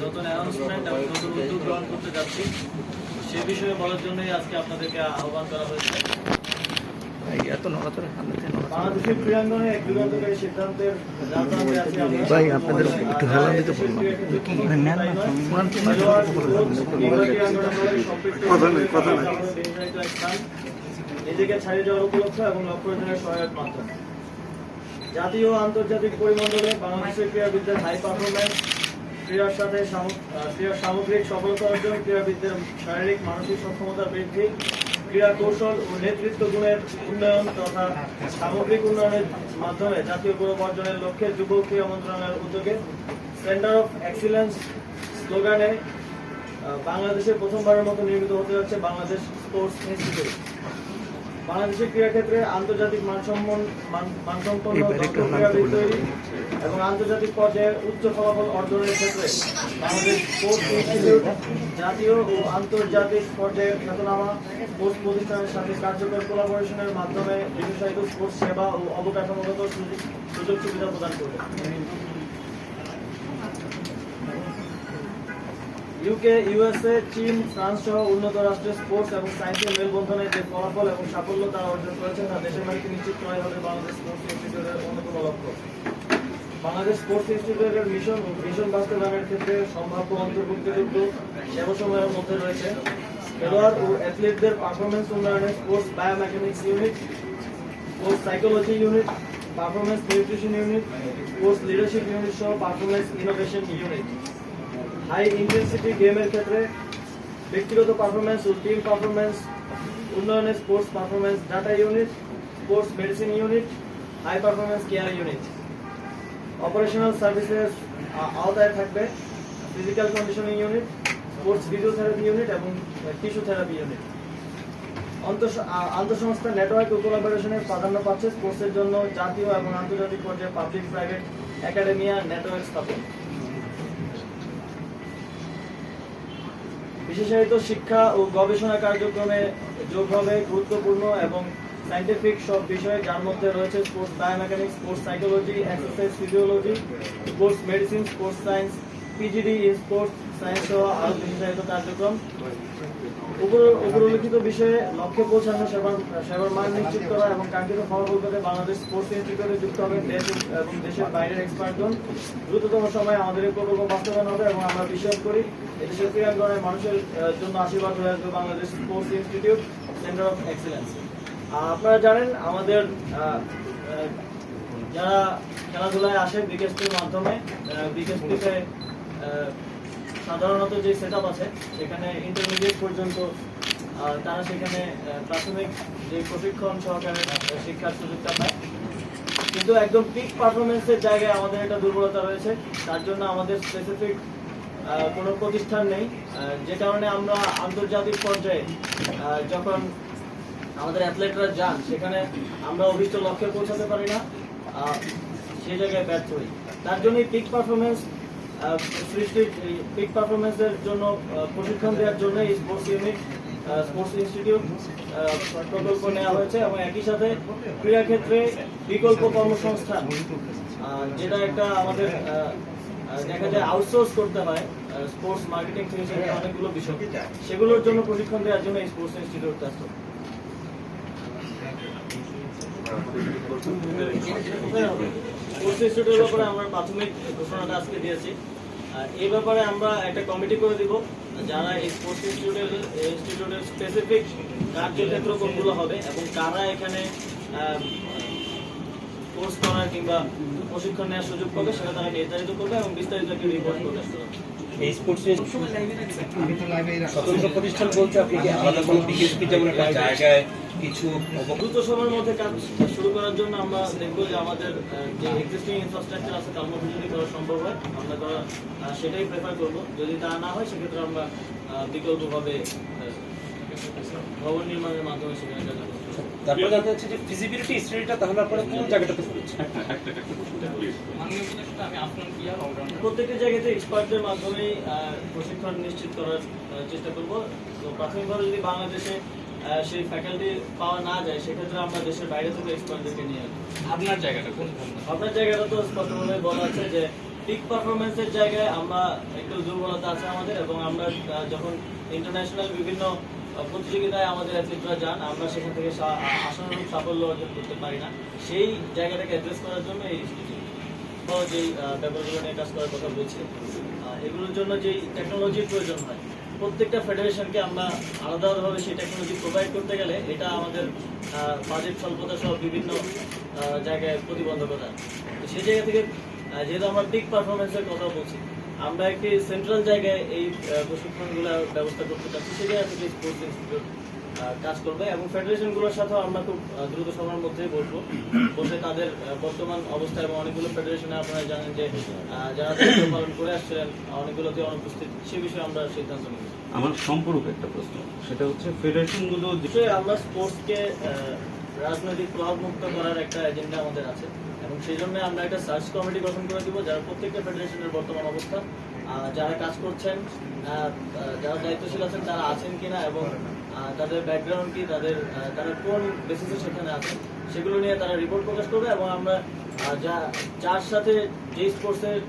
নতুন অ্যানাউন্সমেন্ট এবং নতুন উদ্যোগ গ্রহণ করতে যাচ্ছি সে বিষয়ে বলার জন্যই আজকে আপনাদেরকে আহ্বান করা হয়েছে বাংলাদেশের ক্রীড়াঙ্গনে এক যুগান্তকারী সিদ্ধান্তের রাজধানীতে আছি ভাই, আপনাদের একটু হেলান দিতে বললাম। কি, নিজেকে ছাড়িয়ে যাওয়ার উপলক্ষ এবং লক্ষ্য অর্জনের সহায়ক মাধ্যম জাতীয় আন্তর্জাতিক পরিমণ্ডলে বাংলাদেশের ক্রীড়াবিদদের হাই পারফরম্যান্স ক্রীড়ার সাথে ক্রীড়ার সামগ্রিক সফলতা অর্জন, ক্রীড়াবিদদের শারীরিক, মানসিক সক্ষমতা বৃদ্ধি, ক্রীড়া কৌশল ও নেতৃত্ব গুণের উন্নয়ন তথা সামগ্রিক উন্নয়নের মাধ্যমে জাতীয় গৌরব অর্জনের লক্ষ্যে যুব ক্রীড়া মন্ত্রণালয়ের উদ্যোগে সেন্টার অফ এক্সিলেন্স স্লোগানে বাংলাদেশে প্রথমবারের মতো নির্মিত হতে যাচ্ছে বাংলাদেশ স্পোর্টস ইনস্টিটিউট। বাংলাদেশের ক্রীড়া ক্ষেত্রে আন্তর্জাতিক মানসম্মান মান- মানসম্পন্ন ক্রীড়াবিদ তৈরি এবং আন্তর্জাতিক পর্যায়ে উচ্চ ফলাফল অর্জনের ক্ষেত্রে বাংলাদেশ স্পোর্টস ইনস্টিটিউট জাতীয় ও আন্তর্জাতিক পর্যায়ে খ্যাতনামা স্পোর্টস প্রতিষ্ঠানের সাথে কার্যকর কোলাবোরেশনের মাধ্যমে বিশেষায়িত স্পোর্টস সেবা ও অবকাঠামোগত সুযোগ সুযোগ সুবিধা প্রদান করবে। ইউকে ইউএসএ চীন ফ্রান্স সহ উন্নত রাষ্ট্রের স্পোর্টস এবং সায়েন্সের মেলবন্ধনে যে ফলাফল এবং সাফল্য তারা অর্জন করেছেন তা দেশের মালিকে নিশ্চিত করাই হবে বাংলাদেশ স্পোর্টস ইনস্টিটিউটের অন্যতম লক্ষ্য। বাংলাদেশ স্পোর্টস ইনস্টিটিউটের মিশন মিশন বাস্তবায়নের ক্ষেত্রে সম্ভাব্য অন্তর্ভুক্তিযুক্ত সেবাসমূহের মধ্যে রয়েছে খেলোয়াড় ও অ্যাথলিটদের পারফরমেন্স উন্নয়নে sports biomechanics unit sports psychology unit performance nutrition unit sports leadership unit সহ performance innovation unit high intensity গেমের ক্ষেত্রে ব্যক্তিগত পারফরমেন্স ও টিম পারফরমেন্স উন্নয়নে sports performance data unit sports medicine unit high performance care unit operational services আওতায় থাকবে physical conditioning unit sports physiotherapy unit এবং tissue therapy unit আন্তঃসংস্থা নেটওয়ার্ক ও কোলাবোরেশনের প্রাধান্য পাচ্ছে স্পোর্টসের জন্য জাতীয় এবং আন্তর্জাতিক পর্যায়ে পাবলিক প্রাইভেট একাডেমিয়া নেটওয়ার্ক স্থাপন। বিশেষায়িত শিক্ষা ও গবেষণা কার্যক্রমে যোগ হবে গুরুত্বপূর্ণ এবং সাইন্টিফিক সব বিষয়ে যার মধ্যে রয়েছে sports biomechanics sports psychology exercise physiology sports medicine sports science PGD sports science সহ আরও বিশেষায়িত কার্যক্রম। বিষয়ে লক্ষ্যে পৌঁছানো সেবার সেবার মান নিশ্চিত করা এবং বাংলাদেশ স্পোর্টস যুক্ত হবে দেশ এবং দেশের বাইরের দ্রুততম সময়ে আমাদের হবে এবং আমরা বিশ্বাস করি মানুষের জন্য আশীর্বাদ Bangladesh sports institute centre of excellence আপনারা জানেন আমাদের যারা খেলাধুলায় আসে বিকেএসপির মাধ্যমে বিকেএসপিতে সাধারণত যে সেট আছে, সেখানে ইন্টারমিডিয়েট পর্যন্ত তারা সেখানে প্রাথমিক যে প্রশিক্ষণ সহকারে শিক্ষার সুযোগটা পায়। কিন্তু একদম পিক পারফরমেন্সের জায়গায় আমাদের একটা দুর্বলতা রয়েছে। তার জন্য আমাদের স্পেসিফিক কোনো প্রতিষ্ঠান নেই। যে কারণে আমরা আন্তর্জাতিক পর্যায়ে যখন আমাদের অ্যাথলেটরা যান, সেখানে আমরা অভিষ্ট লক্ষ্যে পৌঁছাতে পারি না। সেই জায়গায় ব্যর্থ হই। তার জন্যই পিক পারফরমেন্স সৃষ্টি পিক পারফরমেন্সের জন্য প্রশিক্ষণ দেওয়ার জন্য এই স্পোর্টস ইউনিট স্পোর্টস ইনস্টিটিউট প্রকল্প নেওয়া হয়েছে এবং একই সাথে ক্রীড়া ক্ষেত্রে বিকল্প কর্মসংস্থান যেটা একটা আমাদের দেখা যায় আউটসোর্স করতে হয় স্পোর্টস মার্কেটিং থেকে অনেকগুলো বিষয়। সেগুলোর জন্য প্রশিক্ষণ দেওয়ার জন্য এই স্পোর্টস ইনস্টিটিউট কাজ করে স্পোর্টস ইনস্টিটিউটের ব্যাপারে আমরা প্রাথমিক ঘোষণাটা আজকে দিয়েছি। আর এই ব্যাপারে আমরা একটা কমিটি করে দিব যারা এই স্পোর্টস ইনস্টিটিউটের ইনস্টিটিউটের স্পেসিফিক কার্যক্ষেত্র কোনগুলো হবে এবং কারা এখানে কোর্স করার কিংবা প্রশিক্ষণ নেওয়ার সুযোগ পাবে সেটা তারা নির্ধারিত করবে এবং বিস্তারিত একটি রিপোর্ট করবে। এই স্পোর্টস স্বতন্ত্র প্রতিষ্ঠান বলতে আপনি কি আলাদা কোনো বিকেএসপি যেমন একটা জায়গায় কিছু দ্রুত সময়ের মধ্যে কাজ শুরু করার জন্য আমরা দেখব যে আমাদের যে এক্সিস্টিং ইনফ্রাস্ট্রাকচার আছে তার মধ্যে যদি করা সম্ভব হয় আমরা করা সেটাই প্রেফার করব। যদি তা না হয় সেক্ষেত্রে আমরা বিকল্পভাবে ভবন নির্মাণের মাধ্যমে সেখানে। তারপরে জানতে হচ্ছে যে ফিজিবিলিটি স্টাডিটা তাহলে আপনারা কোন জায়গাটাতে করেছেন? প্রত্যেকটি জায়গাতে এক্সপার্টদের মাধ্যমেই আহ, প্রশিক্ষণ নিশ্চিত করার চেষ্টা করব। তো প্রাথমিকভাবে যদি বাংলাদেশে সেই ফ্যাকাল্টি পাওয়া না যায় সেক্ষেত্রে আমরা দেশের বাইরে থেকে এক্সপার্টদেরকে নিয়ে আপনার জায়গাটা কোন আপনার জায়গাটা তো স্পষ্টভাবে বলা আছে যে পিক পারফরমেন্সের জায়গায় আমরা একটু দুর্বলতা আছে আমাদের এবং আমরা যখন ইন্টারন্যাশনাল বিভিন্ন প্রতিযোগিতায় আমাদের অ্যাথলিটরা যান আমরা সেখান থেকে সা- আ- আশানুরূপ সাফল্য অর্জন করতে পারি না। সেই জায়গাটাকে অ্যাড্রেস করার জন্য এই যেই ব্যাপারগুলো নিয়ে কাজ করার কথা বলছি এগুলোর জন্য যেই টেকনোলজির প্রয়োজন হয় প্রত্যেকটা ফেডারেশনকে আমরা আলাদা আলাদাভাবে সেই টেকনোলজি প্রোভাইড করতে গেলে এটা আমাদের বাজেট স্বল্পতা সহ বিভিন্ন জায়গায় প্রতিবন্ধকতা। সেই জায়গা থেকে যেহেতু আমরা পিক পারফরমেন্সের কথা বলছি, আমরা একটি সেন্ট্রাল জায়গায় এই প্রশিক্ষণগুলো ব্যবস্থা করতে চাচ্ছি, সেই জায়গা থেকে স্পোর্টস ইনস্টিটিউট কাজ করবে এবং ফেডারেশনগুলোর সাথেও আমরা খুব দ্রুত সময়ের মধ্যেই বসবো। বসে তাদের বর্তমান অবস্থা এবং অনেকগুলো ফেডারেশনে আপনারা জানেন যে যারা দায়িত্ব পালন করে আসছিলেন অনেকগুলোতে অনুপস্থিত সে বিষয়ে আমরা সিদ্ধান্ত নিব আমার সম্পর্কে একটা প্রশ্ন। সেটা হচ্ছে ফেডারেশনগুলো আমরা স্পোর্টসকে রাজনৈতিক প্রভাব মুক্ত করার একটা এজেন্ডা আমাদের আছে। এবং সেই জন্য আমরা একটা সার্চ কমিটি গঠন করে দিব যারা প্রত্যেকটা ফেডারেশনের বর্তমান অবস্থা। যারা কাজ করছেন যারা দায়িত্বশীল আছেন তারা আছেন কিনা এবং তাদের ব্যাকগ্রাউন্ড কি, তাদের তারা কোন বেসিসে সেখানে আছে, সেগুলো নিয়ে তারা রিপোর্ট প্রকাশ করবে এবং আমরা যা, যার সাথে যে স্পোর্টসের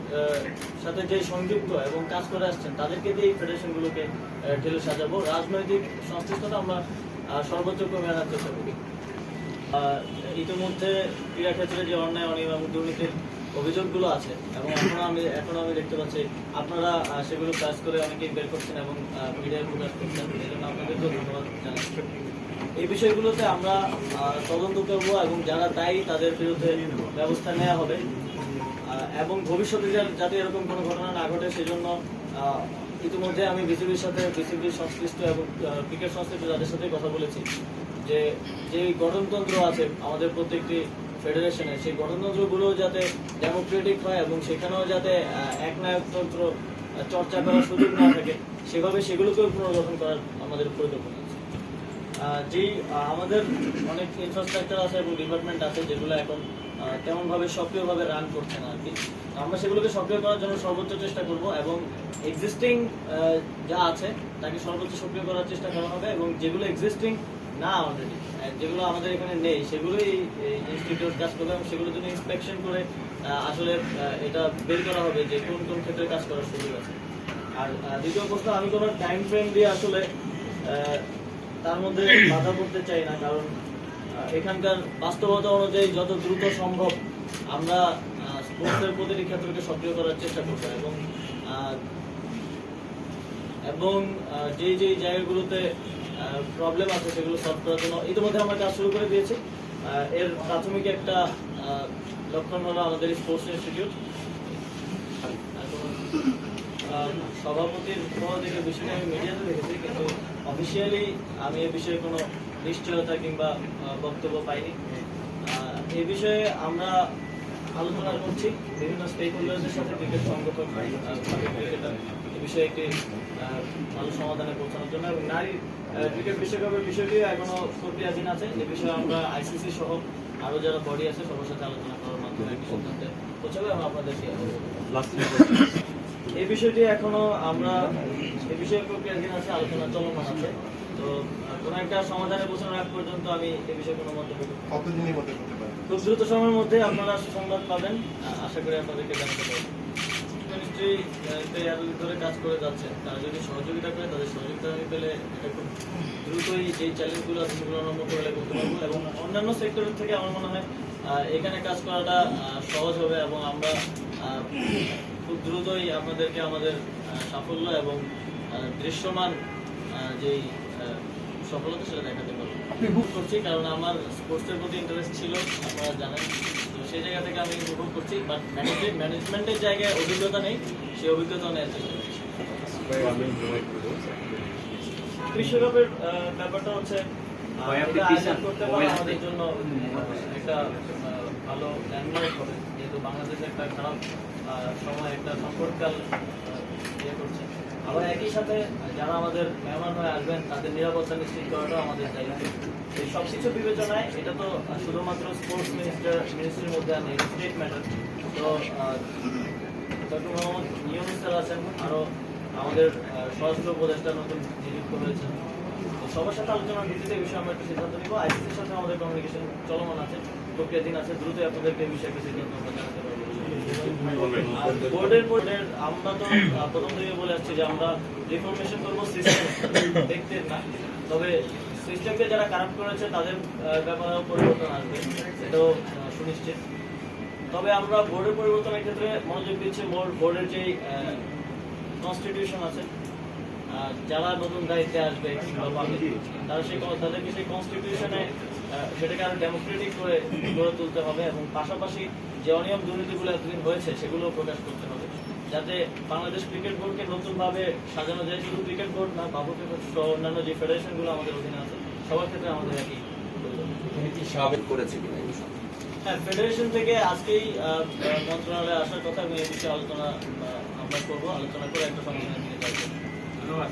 সাথে যে সংযুক্ত এবং কাজ করে আসছেন, তাদেরকে দিয়ে এই ফেডারেশনগুলোকে ঢেলে সাজাবো। রাজনৈতিক সংশ্লিষ্টতা আমরা সর্বোচ্চ কমে আনার চেষ্টা করি। ইতিমধ্যে ক্রীড়া ক্ষেত্রে যে অন্যায়, অনিয়ম দুর্নীতির অভিযোগগুলো আছে এবং এখনও আমি এখনও আমি দেখতে পাচ্ছি, আপনারা সেগুলো কাজ করে অনেকেই বের করছেন এবং মিডিয়ায় প্রকাশ করছেন এই জন্য আপনাদেরকেও ধন্যবাদ জানাচ্ছি। এই বিষয়গুলোতে আমরা তদন্ত করব এবং যারা দায়ী তাদের বিরুদ্ধে ব্যবস্থা নেওয়া হবে। এবং ভবিষ্যতে যাতে এরকম কোনো ঘটনা না ঘটে, সেজন্য ইতিমধ্যে আমি বিসিবির সাথে বিসিবির সংশ্লিষ্ট এবং ক্রিকেট সংশ্লিষ্ট যাদের সাথে কথা বলেছি, যে যে গঠনতন্ত্র আছে আমাদের প্রত্যেকটি ফেডারেশনে সেই গঠনতন্ত্রগুলো যাতে ডেমোক্রেটিক হয় এবং সেখানেও যাতে একনায়কতন্ত্র চর্চা করার সুযোগ না থাকে, সেভাবে সেগুলোকেও পুনর্গঠন করার আমাদের পরিকল্পনা আছে। যেই আমাদের অনেক ইনফ্রাস্ট্রাকচার আছে এবং ডিপার্টমেন্ট আছে যেগুলো এখন তেমনভাবে সক্রিয়ভাবে রান করছে না আর কি আমরা সেগুলোকে সক্রিয় করার জন্য সর্বোচ্চ চেষ্টা করব এবং এক্সিস্টিং যা আছে তাকে সর্বোচ্চ সক্রিয় করার চেষ্টা করা হবে এবং যেগুলো এক্সিস্টিং যেগুলো আমাদের এখানে নেই, সেগুলোই ইনস্টিটিউট কাজ করবে এবং সেগুলোর জন্য ইন্সপেকশন করে আসলে এটা বের করা হবে যে কোন কোন ক্ষেত্রে কাজ করার সুযোগ আছে। আর দ্বিতীয় প্রশ্ন, আমি কোনো টাইম ফ্রেম দিয়ে আসলে তার মধ্যে বাধা করতে চাই না, কারণ এখানকার বাস্তবতা অনুযায়ী যত দ্রুত সম্ভব আমরা স্পোর্টসের প্রতিটি ক্ষেত্রকে সক্রিয় করার চেষ্টা করব এবং এবং যেই যেই জায়গাগুলোতে প্রবলেম আছে সেগুলো সলভ করার জন্য। ইতিমধ্যে আমরা কাজ শুরু করে দিয়েছি। এর প্রাথমিক একটা লক্ষণ হলো আমাদের স্পোর্টস ইনস্টিটিউট সভাপতির থেকে বিষয়টা আমি মিডিয়াতে দেখেছি কিন্তু অফিসিয়ালি আমি এ বিষয়ে কোনো নিশ্চয়তা কিংবা বক্তব্য পাইনি। এ বিষয়ে আমরা আলোচনা করছি। বিভিন্ন সাথে ক্রিকেট বিষয়ে একটি ভালো সমাধানে পৌঁছানোর জন্য এবং নারী ক্রিকেট বিশ্বকাপের বিষয়টি এখনও প্রক্রিয়াধীন আছে। এ বিষয়ে আমরা আইসিসি সহ আরও যারা বডি আছে, সবার সাথে আলোচনা করার মাধ্যমে একটি সিদ্ধান্তে পৌঁছাবে এবং আপনাদেরকে এই বিষয়টি এখনও আমরা, এই বিষয়ে প্রক্রিয়াধীন আছে, আলোচনা চলমান আছে। তো কোনো একটা সমাধানে পৌঁছানোর আগ পর্যন্ত আমি এই বিষয়ে কোনো মন্তব্য করতে পারব না। কতদিনের মধ্যে করতে পারবেন খুব দ্রুত সময়ের মধ্যে আপনারা সুসংবাদ পাবেন আশা করি আপনাদেরকে জানাতে পারব। মিনিস্ট্রি এতদিন ধরে কাজ করে যাচ্ছে তারা যদি সহযোগিতা করে তাদের সহযোগিতা আমি পেলে এটা খুব দ্রুতই যে চ্যালেঞ্জগুলো আছে সেগুলো আমরা মোকাবেলা করতে পারব। এবং অন্যান্য সেক্টরের থেকে আমার মনে হয় এখানে কাজ করাটা সহজ হবে এবং আমরা খুব দ্রুতই আপনাদেরকে আমাদের সাফল্য এবং দৃশ্যমান যেই সফলতা সেটা দেখাতে পারব। আমি বুক করছি কারণ আমার স্পোর্টসের প্রতি ইন্টারেস্ট ছিল আপনারা জানেন। তো সেই জায়গা থেকে আমি উপভোগ করছি বাট ম্যানেজমেন্টের জায়গায় অভিজ্ঞতা নেই সেই অভিজ্ঞতা নেওয়ার চেষ্টা বিশ্বকাপের ব্যাপারটা হচ্ছে আমাদের জন্য একটা ভালো ল্যান্ডমার্ক হবে। যেহেতু বাংলাদেশ একটা খারাপ আহ, সময় একটা সংকটকাল ইয়ে করছে। আবার একই সাথে যারা আমাদের মেহমান হয়ে আসবেন, তাদের নিরাপত্তা নিশ্চিত করাটাও আমাদের দায়িত্ব। এই সব কিছু বিবেচনায় এটা তো শুধুমাত্র স্পোর্টস মিনিস্টার মিনিস্ট্রির মধ্যে আর নেই স্টেট ম্যাটার তো ডক্টর মোহাম্মদ ইউনুস স্যার আছেন আরও আমাদের স্বরাষ্ট্র উপদেষ্টা নতুন নিযুক্ত হয়েছেন। তো সবার সাথে আলোচনার ভিত্তিতে এই বিষয়ে আমরা একটা সিদ্ধান্ত নিব। আইসিসির সাথে আমাদের কমিউনিকেশন চলমান আছে, প্রক্রিয়াধীন আছে, দ্রুতই আপনাদেরকে এই বিষয়ে আমরা জানাতে পারব। বোর্ডের বোর্ডের আমরা তো প্রথম থেকে বলে আসছি যে আমরা রিফরমেশন করব দেখতে না। তবে সিস্টেমকে যারা কারাপ্ট করেছে তাদের ব্যাপারেও পরিবর্তন আসবে। আহ, সুনিশ্চিত। তবে আমরা বোর্ডের পরিবর্তনের ক্ষেত্রে মনোযোগ দিচ্ছি বোর্ডের যে কনস্টিটিউশন আছে যারা নতুন দায়িত্বে আসবে তারা সেই তাদেরকে সেই কনস্টিটিউশনে সেটাকে আরও ডেমোক্রেটিক করে গড়ে তুলতে হবে এবং পাশাপাশি যে অনিয়ম দুর্নীতিগুলো এতদিন হয়েছে সেগুলো প্রকাশ করতে হবে। যাতে বাংলাদেশ ক্রিকেট বোর্ডকে নতুনভাবে সাজানো যায় শুধু ক্রিকেট বোর্ড না বাবু ক্রিকেট সহ অন্যান্য যে ফেডারেশনগুলো আমাদের অধীনে আছে সবার ক্ষেত্রে আমাদের একই করেছে হ্যাঁ ফেডারেশন থেকে আজকেই মন্ত্রণালয়ে আসার কথা এবং এই বিষয়ে আলোচনা আমরা করব। আলোচনা করে একটা সমাধানের দিকে যাব। ধন্যবাদ।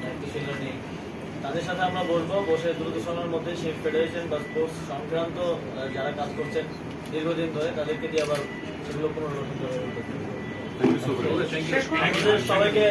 দায়িত্বশীলরা নেই। তাদের সাথে আমরা বলব বসে দ্রুত সময়ের মধ্যে সেই ফেডারেশন বা স্পোর্টস সংক্রান্ত যারা কাজ করছেন দীর্ঘদিন ধরে তাদেরকে দিয়ে আবার সেগুলো পুনর্গঠন করে সবাইকে